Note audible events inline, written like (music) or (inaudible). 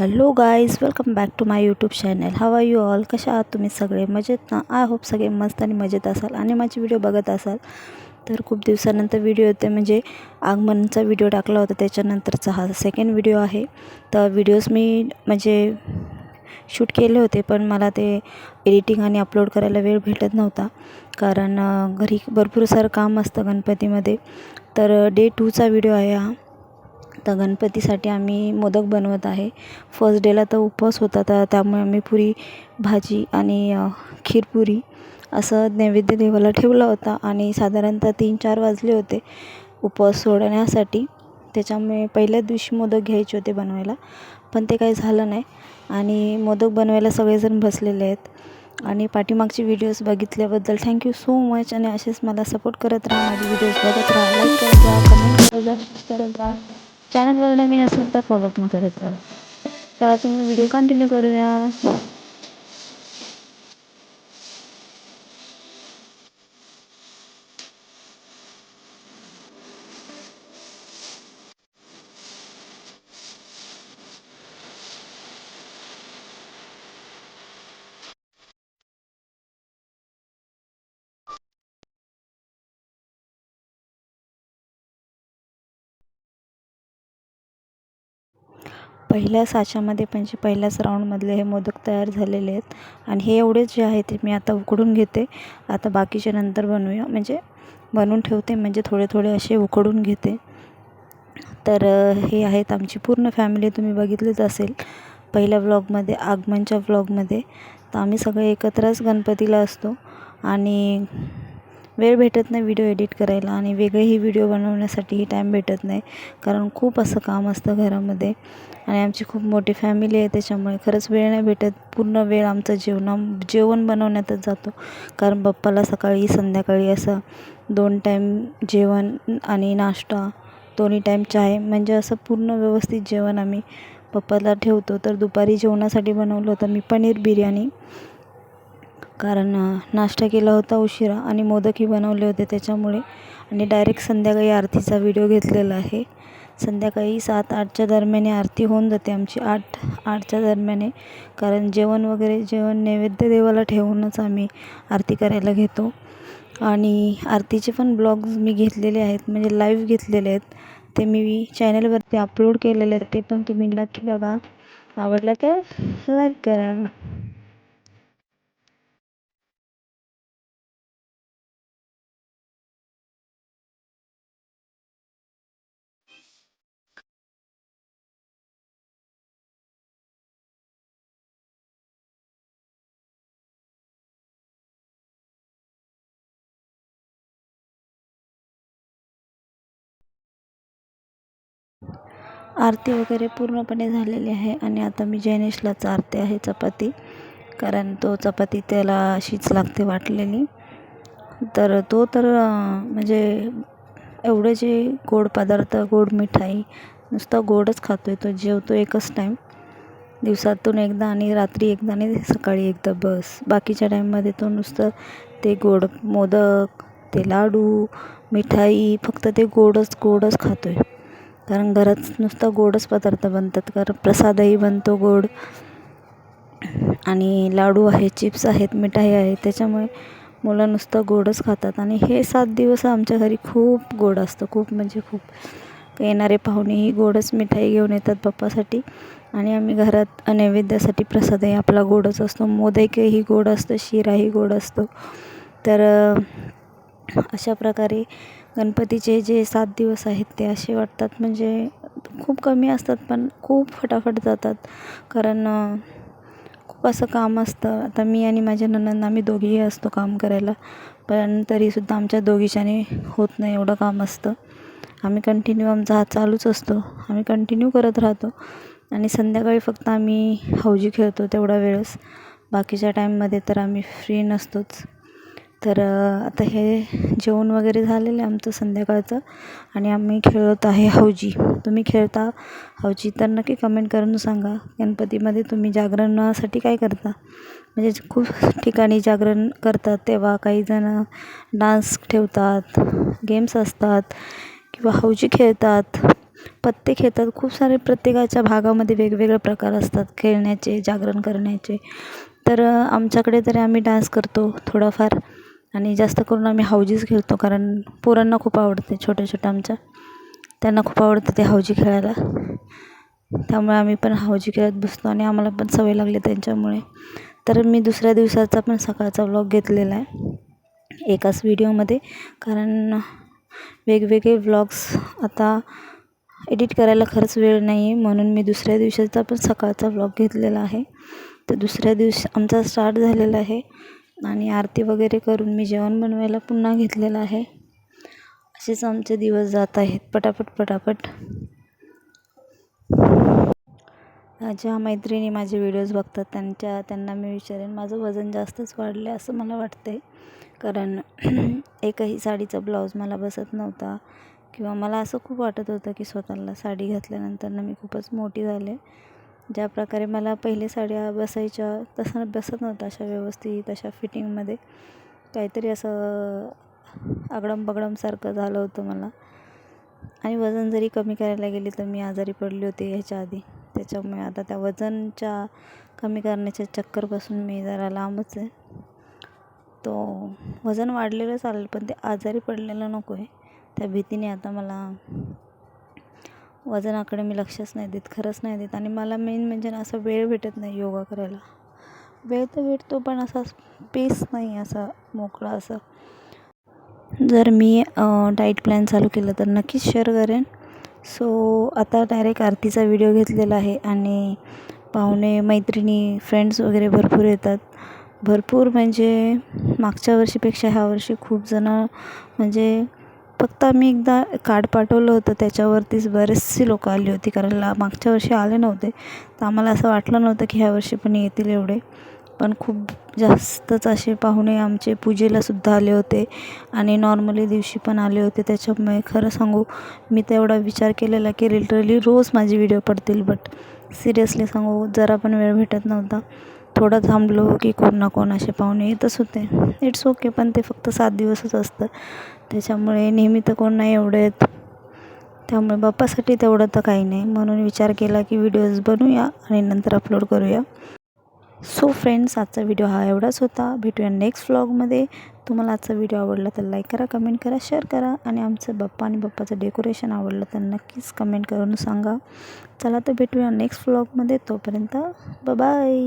Hello guys welcome back to my YouTube channel. How are you all कशा आहात तुम्ही सगळे? मजेत ना? आय होप सगळे मस्त आणि मजेत असाल. आणि माझे व्हिडिओ बघत असाल तर खूप दिवसानंतर व्हिडिओ येते म्हणजे आगमनचा व्हिडिओ टाकला होता त्याच्यानंतरचा हा सेकंड व्हिडिओ आहे. तर व्हिडिओज मी म्हणजे शूट केले होते पण मला ते एडिटिंग आणि अपलोड करायला वेळ भेटत नव्हता. कारण घरी भरपूर सारं काम असतं गणपतीमध्ये. तर डे टूचा व्हिडिओ आहे हा. तर गणपतीसाठी आम्ही मोदक बनवत आहे. फर्स्ट डेला तर उपवास होता तर त्यामुळे आम्ही पुरी भाजी आणि खीरपुरी असं नैवेद्य देवाला ठेवला होता. आणि साधारणतः तीन चार वाजले होते उपवास सोडण्यासाठी. त्याच्यामुळे पहिल्याच दिवशी मोदक घ्यायचे होते बनवायला पण ते काही झालं नाही. आणि मोदक बनवायला सगळेजण बसलेले आहेत. आणि पाठीमागचे व्हिडिओज बघितल्याबद्दल थँक्यू सो मच आणि असेच मला सपोर्ट करत राहा. माझे व्हिडिओज बघत राहा. लाईक करत जा कमेंट करत जा चॅनलवरनं मी चॅनलवर नवीन असेल तर करत तर तुम्ही व्हिडिओ कंटिन्यू करूया. पहिल्या साच्यामध्ये म्हणजे पहिल्याच राऊंडमधले हे मोदक तयार झालेले आहेत. आणि हे एवढेच जे आहे ते मी आता उकडून घेते. आता बाकीचे नंतर बनवूया. म्हणजे बनवून ठेवते. म्हणजे थोडे थोडे असे उकडून घेते. तर हे आहेत आमची पूर्ण फॅमिली. तुम्ही बघितलीच असेल. पहिल्या व्लॉगमध्ये आगमनच्या व्लॉगमध्ये. तर आम्ही सगळे एकत्रच गणपतीला असतो. आणि वेळ भेटत नाही व्हिडिओ एडिट करायला आणि वेगळेही व्हिडिओ बनवण्यासाठीही टाईम भेटत नाही. कारण खूप असं काम असतं घरामध्ये आणि आमची खूप मोठी फॅमिली आहे त्याच्यामुळे खरंच वेळ नाही भेटत. पूर्ण वेळ आमचा जेवणा जेवण बनवण्यातच जातो. कारण बाप्पाला सकाळी संध्याकाळी असं दोन टाईम जेवण आणि नाश्ता दोन्ही टाईम चाय म्हणजे असं पूर्ण व्यवस्थित जेवण आम्ही पप्पाला ठेवतो. तर दुपारी जेवणासाठी बनवलं होतं मी पनीर बिर्याणी. कारण नाश्ता केला होता उशिरा आणि मोदकही बनवले होते त्याच्यामुळे. आणि डायरेक्ट संध्याकाळी आरतीचा व्हिडिओ घेतलेला आहे. संध्याकाळी सात आठच्या दरम्याने आरती होऊन जाते आमची. आठ आठच्या दरम्याने. कारण जेवण वगैरे जेवण नैवेद्य देवाला ठेवूनच आम्ही आरती करायला घेतो. आणि आरतीचे पण ब्लॉग्स मी घेतलेले आहेत म्हणजे लाईव्ह घेतलेले आहेत. ते मी चॅनलवरती अपलोड केलेले आहेत. ते पण तुम्ही नक्की बघा. आवडलं तर लाईक करा. आरती वगैरे पूर्णपणे झालेली आहे आणि आता मी जैनेशला चारते आहे चपाती. कारण तो चपाती त्याला अशीच लागते वाटलेली. तर तो तर म्हणजे एवढे जे गोड पदार्थ गोड मिठाई नुसतं गोडच खातो आहे तो जेवतो एकच टाईम दिवसातून एकदा आणि रात्री एकदा आणि सकाळी एकदा बस. बाकीच्या टाईममध्ये तो नुसतं ते गोड मोदक ते लाडू मिठाई फक्त ते गोडच गोडच खातो आहे कारण घरात नुसतं गोडच पदार्थ बनतात. कारण प्रसादही बनतो गोड. आणि लाडू आहे चिप्स आहेत मिठाई आहे. त्याच्यामुळे मुलं नुसतं गोडच खातात. आणि हे सात दिवस आमच्या घरी खूप गोड असतं. खूप म्हणजे खूप. येणारे पाहुणेही गोडच मिठाई घेऊन येतात बाप्पासाठी आणि आम्ही घरात नैवेद्यासाठी प्रसादही आपला गोडच असतो. मोदकही गोड असतं शिराही गोड असतो. तर अशा प्रकारे गणपतीचे जे सात दिवस आहेत ते असे वाटतात. म्हणजे खूप कमी असतात पण खूप फटाफट जातात. कारण खूप असं काम असतं. आता मी आणि माझ्या नणंद आम्ही दोघीही असतो काम करायला. पण तरीसुद्धा आमच्या दोघीच्याने होत नाही एवढं काम असतं. आम्ही कंटिन्यू आमचा हा चालूच असतो. आम्ही कंटिन्यू करत राहतो. आणि संध्याकाळी फक्त आम्ही हौजी खेळतो तेवढा वेळच बाकीच्या टाईममध्ये तर आम्ही फ्री नसतोच. तर आता हे जेवण वगैरे झालेलं आहे आमचं संध्याकाळचं आणि आम्ही खेळत आहे हौजी. तुम्ही खेळता हौजी तर नक्की कमेंट करून सांगा. गणपतीमध्ये तुम्ही जागरणासाठी काय करता? म्हणजे खूप ठिकाणी जागरण करतात तेव्हा काही जण डान्स ठेवतात गेम्स असतात किंवा हौजी खेळतात. पत्ते खेळतात. खूप सारे प्रत्येकाच्या भागामध्ये वेगवेगळे प्रकार असतात खेळण्याचे जागरण करण्याचे. तर आमच्याकडे तरी आम्ही डान्स करतो थोडाफार. आणि जास्त करून आम्ही हौजीच खेळतो कारण पोरांना खूप आवडते छोट्या छोट्या आमच्या. त्यांना खूप आवडतं ते हौजी खेळायला. त्यामुळे आम्ही पण हौजी खेळत बसतो आणि आम्हाला पण सवय लागली त्यांच्यामुळे. तर मी दुसऱ्या दिवसाचा पण सकाळचा व्लॉग घेतलेला आहे एकाच व्हिडिओमध्ये. कारण वेगवेगळे व्लॉग्स आता एडिट करायला खरंच वेळ नाही आहे म्हणून मी दुसऱ्या दिवसाचा पण सकाळचा व्लॉग घेतलेला आहे. तर दुसऱ्या दिवशी आमचा स्टार्ट झालेला आहे आणि आरती वगैरे करून मी जेवण बनवायला पुन्हा घेतलेलं आहे. असेच आमचे दिवस जात आहेत. पटापट पटापट. ज्या मैत्रिणी माझे व्हिडिओज बघतात त्यांच्या त्यांना मी विचारेन माझं वजन जास्तच वाढलं आहे असं मला वाटतं आहे कारण (clears throat) एकही साडीचा ब्लाऊज मला बसत नव्हता. किंवा मला असं खूप वाटत होतं की स्वतःला साडी घातल्यानंतर मी खूपच मोठी झाले. ज्या प्रकारे मला पहिले साड्या बसायच्या तसं बसत नव्हतं अशा व्यवस्थित अशा फिटिंगमध्ये. काहीतरी असं आगडमबगडमसारखं झालं होतं मला. आणि वजन जरी कमी करायला गेली तर मी आजारी पडली होती ह्याच्या आधी. त्याच्यामुळे आता त्या वजनच्या कमी करण्याच्या चक्करपासून मी जरा लांबच आहे. तो वजन वाढलेलं चालेल पण ते आजारी पडलेलं नको आहे त्या भीतीने आता मला वजनाकडे मी लक्षच नाही देत खरंच नाही देत. आणि मला मेन म्हणजे ना असं वेळ भेटत नाही योगा करायला. वेळ तर भेटतो पण असा स्पेस नाही असा मोकळा असं. जर मी डाईट प्लॅन चालू केलं तर नक्कीच शेअर करेन. सो आता डायरेक्ट आरतीचा व्हिडिओ घेतलेला आहे आणि पाहुणे मैत्रिणी फ्रेंड्स वगैरे भरपूर येतात. भरपूर म्हणजे मागच्या वर्षीपेक्षा ह्या वर्षी खूप जणं म्हणजे फक्त आम्ही एकदा कार्ड पाठवलं होतं त्याच्यावरतीच बरेचसे लोक आली होती कारण ला मागच्या वर्षी आले नव्हते. तर आम्हाला असं वाटलं नव्हतं की ह्या वर्षी पण येतील एवढे. पण खूप जास्तच असे पाहुणे आमचे पूजेलासुद्धा आले होते आणि नॉर्मली दिवशी पण आले होते. त्याच्यामुळे खरं सांगू मी तेवढा विचार केलेला की लिटरली रोज माझे व्हिडिओ पडतील बट सिरियसली सांगू जरा पण वेळ भेटत नव्हता. थोडं थांबलो की कोण ना कोण असे पाहुणे येतच होते. इट्स ओके पण ते फक्त सात दिवसच असतं. त्याच्यामुळे नेहमी तर कोण नाही एवढे येत त्यामुळे बाप्पासाठी तेवढं तर काही नाही. म्हणून विचार केला की व्हिडिओज बनवूया आणि नंतर अपलोड करूया. सो फ्रेंड्स आजचा व्हिडिओ हा एवढाच होता. भेटूया नेक्स्ट व्लॉगमध्ये तुम्हाला आजचा व्हिडिओ आवडला तर लाईक करा कमेंट करा शेअर करा आणि आमचं बाप्पा आणि बाप्पाचं डेकोरेशन आवडलं तर नक्कीच कमेंट करून सांगा. चला तर भेटूया नेक्स्ट व्लॉगमध्ये तोपर्यंत बाय